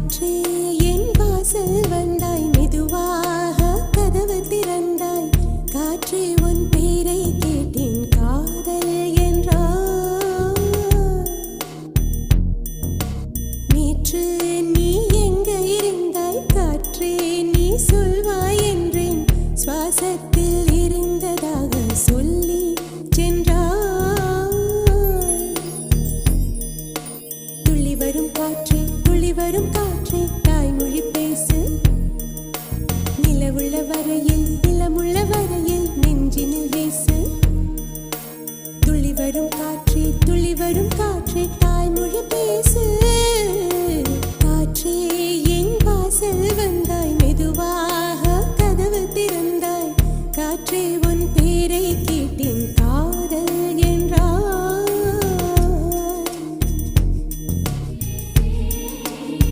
காற்றே என் வாசல் வந்தாய் மெதுவாக கதவு திறந்தாய். காற்றே உன் பேரை கேட்டேன் காதல் என்றா நேற்று நீ எங்க இருந்தாய்? காற்றே நீ சொல்வாய் என்றேன். சுவாசத்தில் இருந்ததாக சொல்லி சென்றா துள்ளி வரும் காற்றே வரும் காற்றை தாய்மொழி பேசு. நிலவுள்ள வரையில் நிலமுள்ள வரையில் நெஞ்சினில் வீசு. துளி வரும் காற்றே துளி வரும் காற்றே தாய்மொழி பேசு. காற்றே என் வாசல் வந்தாய் மெதுவாக கதவு திறந்தாய். காற்றே உன் பேரை கேட்டு